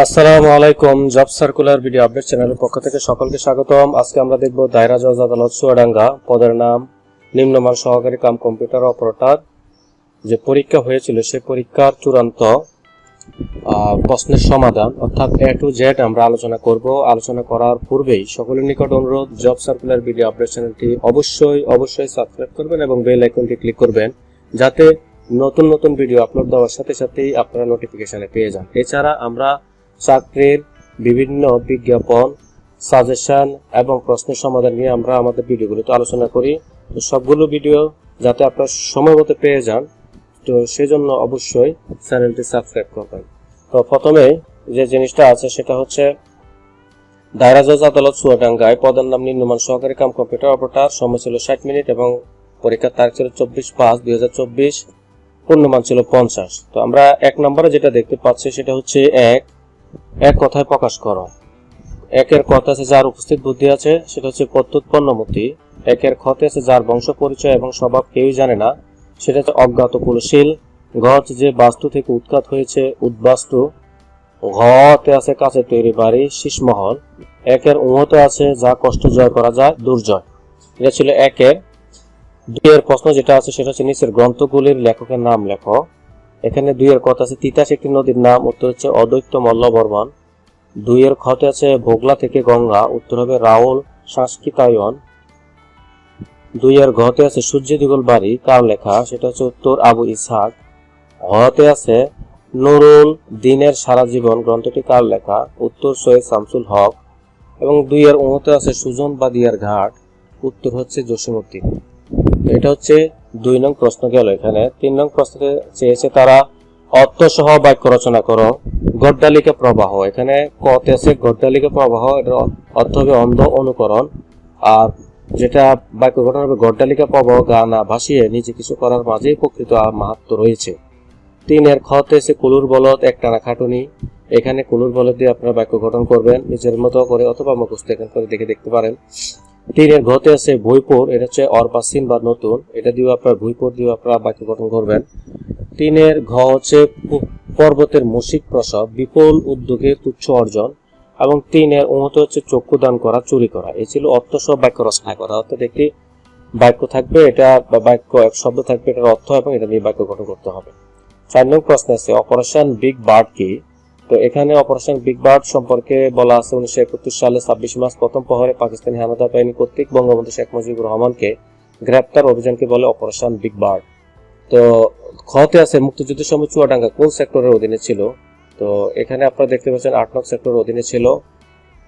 আসসালামু আলাইকুম, job circular video update চ্যানেলের পক্ষ থেকে সকলকে স্বাগতম। আজকে আমরা দেখব দায়রা জজ আদালত চুয়াডাঙ্গা। পদের নাম নিম্নমান সহকারী কাম কম্পিউটার অপারেটর। যে পরীক্ষা হয়েছিল সে পরীক্ষার চূড়ান্ত প্রশ্নের সমাধান অর্থাৎ এ টু জেড আমরা আলোচনা করব। আলোচনা করার পূর্বেই সকলের নিকট অনুরোধ, জব সার্কুলার ভিডিও আপডেট চ্যানেলটি অবশ্যই অবশ্যই সাবস্ক্রাইব করবেন এবং বেল আইকনটি ক্লিক করবেন যাতে নতুন নতুন ভিডিও আপলোড দেওয়ার সাথে সাথেই আপনারা নোটিফিকেশনে পেয়ে যান। এছাড়া আমরা চাকরির বিভিন্ন বিজ্ঞাপন সাজেশন এবং প্রশ্নের সমাধান নিয়ে আমরা আমাদের ভিডিওগুলোতে আলোচনা করি। তো সবগুলো ভিডিও যাতে আপনারা সময় মতো পেয়ে যান, তো সেজন্য অবশ্যই চ্যানেলটি সাবস্ক্রাইব করবেন। তো প্রথমে যে জিনিসটা আছে সেটা হচ্ছে, দায়রা জজ আদালত চুয়াডাঙ্গায় পদের নাম নিম্নমান সহকারী কাম কম্পিউটার অপারেটর, সময় ছিল ষাট মিনিট এবং পরীক্ষার তারিখ ছিল চব্বিশ পাঁচ দুই হাজার চব্বিশ, পূর্ণমান ছিল পঞ্চাশ। তো আমরা এক নম্বরে যেটা দেখতে পাচ্ছি সেটা হচ্ছে এক এক কথায় প্রকাশ করো। একের কথা আছে যার উপস্থিত বুদ্ধি আছে, সেটা হচ্ছে প্রত্যুৎপন্নমতি একের খতে আছে যার বংশ পরিচয় এবং স্বভাব কেউই জানে না, সেটা হচ্ছে অজ্ঞাত কুলশীল। ঘ হচ্ছে যে বাস্তু থেকে উৎখাত হয়েছে, উদ্বাস্তু। ঘতে আছে কাছে তৈরি বাড়ি শীষমহল একের উহতে আছে যা কষ্ট জয় করা যায়, দুর্জয়। এটা ছিল একের। দুইয়ের প্রশ্ন যেটা আছে, সেটা হচ্ছে নিচের গ্রন্থগুলির লেখকের নাম লেখো। এখানে দুইয়ের কথা আছে, তিতাস একটি নদীর নাম, উত্তর হচ্ছে অদ্বৈত মল্ল বর্মন। দুইয়ের খতে আছে ভোগলা থেকে গঙ্গা, উত্তর হবে রাহুল সংস্কৃতায়ন। দুইয়ের ঘতে আছে সূর্য দিগল বাড়ি, কার লেখা? সেটা হচ্ছে উত্তর আবু ইসহাক। হতে আছে নুরুল দিনের সারা জীবন, গ্রন্থটি কার লেখা? উত্তর সৈয়দ শামসুল হক। এবং দুইয়ের উহতে আছে সুজন বাদিয়ার ঘাট, উত্তর হচ্ছে জসীমউদ্দিন। এটা হচ্ছে দুই নং প্রশ্ন গেল এখানে। তিন নং প্রশ্নে চেয়েছে তারা অর্থসহ বাক্য রচনা করো। গড্ডালিকা প্রবাহ। এখানে কতে আছে গড্ডালিকা প্রবাহ, এটার অর্থ হবে অন্ধ অনুকরণ। আর যেটা বাক্য গঠন হবে গড্ডালিকা প্রবাহ গানা ভাসিয়ে নিজে কিছু করার মাঝেই প্রকৃত মাহাত্ম রয়েছে। তিনের খতে এসে কুলুর বলদ, একটানা খাটুনি। এখানে কুলুর বলদ দিয়ে আপনারা বাক্য গঠন করবেন, নিজের মতো করে অথবা মুখস্থ এখান করে দেখে দেখতে পারেন। তিনের ঘতে আছে ভুইপুর, এটা হচ্ছে অর্বাসীন বা নতুন। এটা দিয়ে আপনার ভুইপুর দিয়ে আপনারা বাক্য গঠন করবেন। তিনের ঘ হচ্ছে পর্বতের মুশিক প্রসব, বিপুল উদ্যোগে তুচ্ছ অর্জন, এবং তিনের উন্নত হচ্ছে চক্ষু দান করা, চুরি করা। এই ছিল অর্থ সহ বাক্য রচনা করা। অর্থাৎ একটি বাক্য থাকবে, এটা বা বাক্য এক শব্দ থাকবে, এটার অর্থ এবং এটা নিয়ে বাক্য গঠন করতে হবে। চার নং প্রশ্ন আছে, অপারেশন বিগ বার্ড কি? তো এখানে অপারেশন বিগ বার্ড সম্পর্কে বলা আছে উনিশশো একাত্তর সালে ছাব্বিশ মার্চ প্রথম প্রহরে পাকিস্তানি হানাদার বাহিনী কর্তৃক বঙ্গবন্ধু শেখ মুজিবুর রহমানকে গ্রেপ্তার অভিযানকে বলে অপারেশন বিগ বার্ড তো খতে আছে মুক্তিযুদ্ধের সময় চুয়াডাঙ্গা কোন সেক্টরের অধীনে ছিল? তো এখানে আপনারা দেখতে পাচ্ছেন আট নং সেক্টরের অধীনে ছিল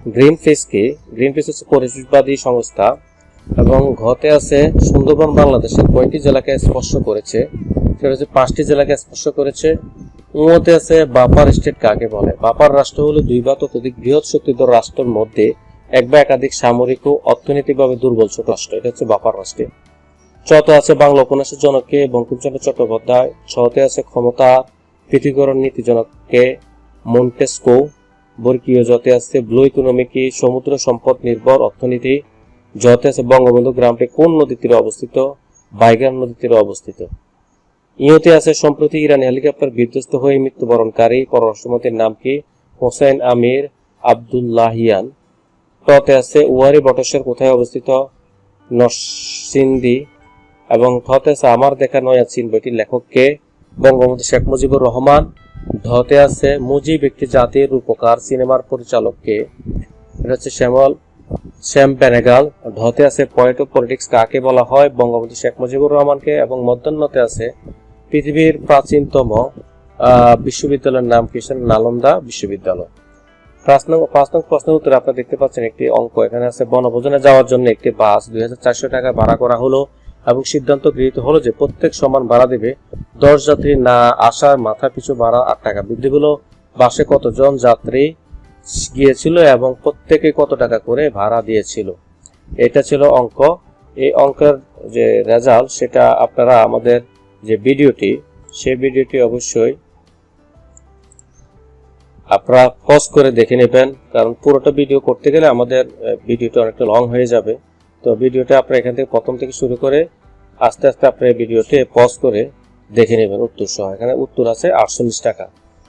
গ্রিন ফিস কি গ্রিন ফিস হচ্ছে পরিবেশবাদী সংস্থা এবং ঘতে আছে সুন্দরবন বাংলাদেশের কয়টি জেলাকে স্পর্শ করেছে? সেটা হচ্ছে পাঁচটি জেলাকে স্পর্শ করেছে। উমতে আছে বাপার স্টেট কাকে বলে? বাপার রাষ্ট্র হলো দুই বা ততোধিক বৃহৎ শক্তিধর রাষ্ট্রের মধ্যে এক বা একাধিক সামরিক ও অর্থনৈতিকভাবে দুর্বল ছোট রাষ্ট্র। এটা হচ্ছে বাপার রাষ্ট্রে। চতে আছে বাংলা উপন্যাসের জনককে, বঙ্কিমচন্দ্র চট্টোপাধ্যায়। ছতে আছে ক্ষমতা, পৃথিবীকরণ নীতি জনককে, মন্টেস্কো। বর্গীয় যতে আছে ব্লু ইকোনমি কি সমুদ্র সম্পদ নির্ভর অর্থনীতি। যতে আছে বঙ্গবন্ধু গ্রামটি কোন নদীর তীরে অবস্থিত? বাইগান নদীর তীরে অবস্থিত। ইউতে আছে, সম্প্রতি ইরানি হেলিকপ্টার বিধ্বস্ত হয়ে মৃত্যুবরণকারী পররাষ্ট্রমন্ত্রীর নাম কি? হোসেন আমির আবদুল্লাহিয়ান। টতে আছে ওয়ারি বটেশ্বর, কোথায় অবস্থিত? নরসিংদী। এবং থতে আছে আমার দেখা নয়া চীন বইটির লেখককে বঙ্গবন্ধু শেখ মুজিবুর রহমান। ধতে আছে মুজিব একটি জাতির রূপকার, সিনেমার পরিচালককে এটা হচ্ছে শ্যামল, শ্যাম বেনেগাল। ধতে আছে পয়েন্ট অফ পলিটিক্স কাকে বলা হয়? বঙ্গবন্ধু শেখ মুজিবুর রহমানকে। এবং মধ্যাহ্নতে আছে পৃথিবীর প্রাচীনতম বিশ্ববিদ্যালয়ের নাম কি সেটা নালন্দা বিশ্ববিদ্যালয়। পাঁচ নং পাঁচ নং প্রশ্নের উত্তরে আপনারা দেখতে পাচ্ছেন একটি অঙ্ক। এখানে আছে বনভোজনে যাওয়ার জন্য একটি বাস দুই টাকা ভাড়া করা হলো এবং সিদ্ধান্ত গৃহীত হলো যে প্রত্যেক সমান ভাড়া দেবে দশ যাত্রী না আসার মাথা পিছু ভাড়া আট টাকা। বৃদ্ধি হলো, বাসে কতজন যাত্রী গিয়েছিল এবং প্রত্যেকে কত টাকা করে ভাড়া দিয়েছিল। এটা ছিল অঙ্ক। এই অঙ্কের যে রেজাল্ট সেটা আপনারা আমাদের যে ভিডিওটি সেই ভিডিওটি অবশ্যই আপনারা পজ করে দেখে নেবেন, কারণ পুরোটা ভিডিও করতে গেলে আমাদের ভিডিওটা অনেকটা লং হয়ে যাবে। তো ভিডিওটা আপনারা এখান থেকে প্রথম থেকে শুরু করে আস্তে আস্তে আপনার এই ভিডিওটি পজ করে দেখে নেবেন উত্তর সহ। এখানে উত্তর আছে আটচল্লিশ টাকা।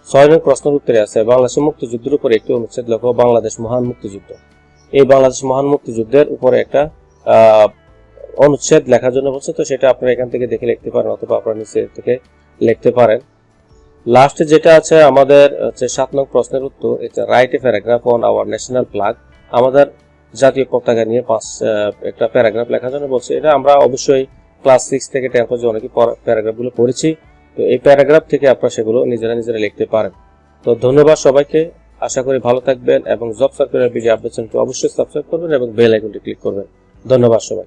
ছয় নং প্রশ্নের উত্তরে আছে বাংলাদেশের মুক্তিযুদ্ধের উপরে একটি অনুচ্ছেদ লেখো, বাংলাদেশ মহান মুক্তিযুদ্ধ। এই বাংলাদেশ মহান মুক্তিযুদ্ধের উপরে একটা অনুচ্ছেদ লেখার জন্য বলছে, তো সেটা আপনারা এখান থেকে দেখে লিখতে পারেন অথবা আপনারা নিচে থেকে লিখতে পারেন। লাস্টে যেটা আছে, আমাদের হচ্ছে সাত নং প্রশ্নের উত্তর, এটা write a paragraph on our national flag আমাদের জাতীয় পতাকা নিয়ে পাঁচ একটা প্যারাগ্রাফ লেখার জন্য বলছে, এটা আমরা অবশ্যই ক্লাস সিক্স থেকে টেন পর্যন্ত অনেকে প্যারাগ্রাফগুলো পড়েছি। তো এই প্যারাগ্রাফ থেকে আপনারা সেগুলো নিজেরা নিজেরা লিখতে পারেন। তো ধন্যবাদ সবাইকে, আশা করি ভালো থাকবেন এবং জব সার্কুলার ভিডিও আপডেট অবশ্যই সাবস্ক্রাইব করবেন এবং বেল আইকনটি ক্লিক করবেন। ধন্যবাদ সবাই